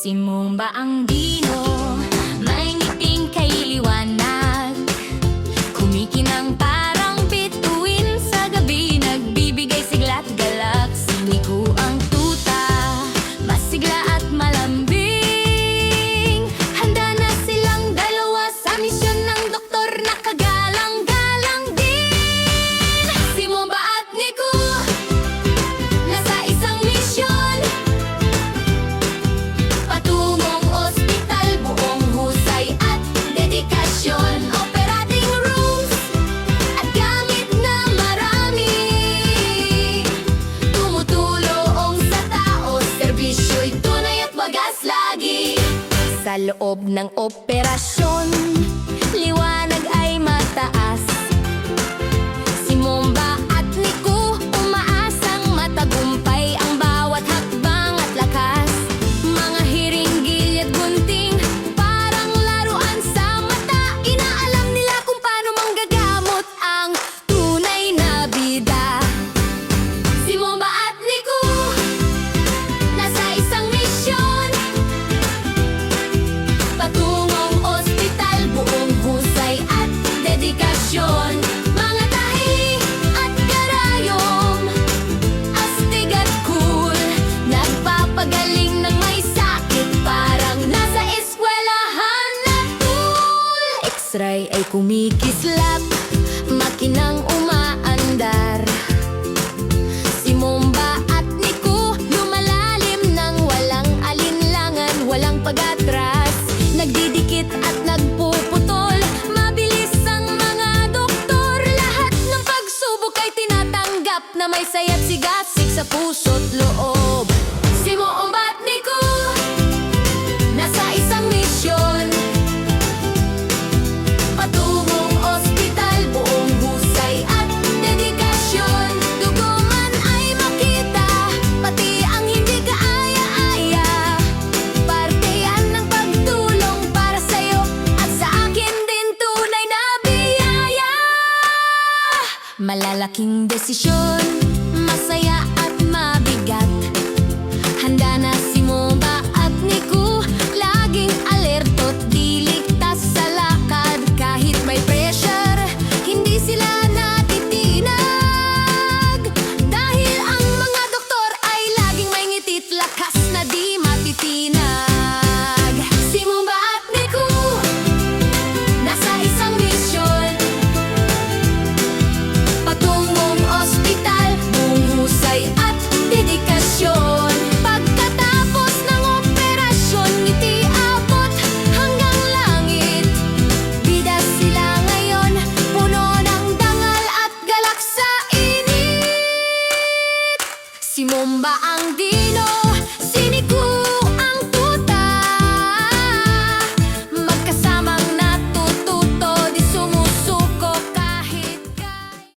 Si Mumba ang dino, may ngiping kay liwanag. sa loob ng operasyon. Liwanag ay mataas. Kumikislap, makinang umaandar. Si Momba at Nico, lumalalim ng walang alinlangan Walang pag-atras, nagdidikit at nagpuputol Mabilis ang mga doktor. Lahat ng pagsubok ay tinatanggap Na may sayat sigasig sa puso't Malalaking desisyon, masaya Si Mumba ang di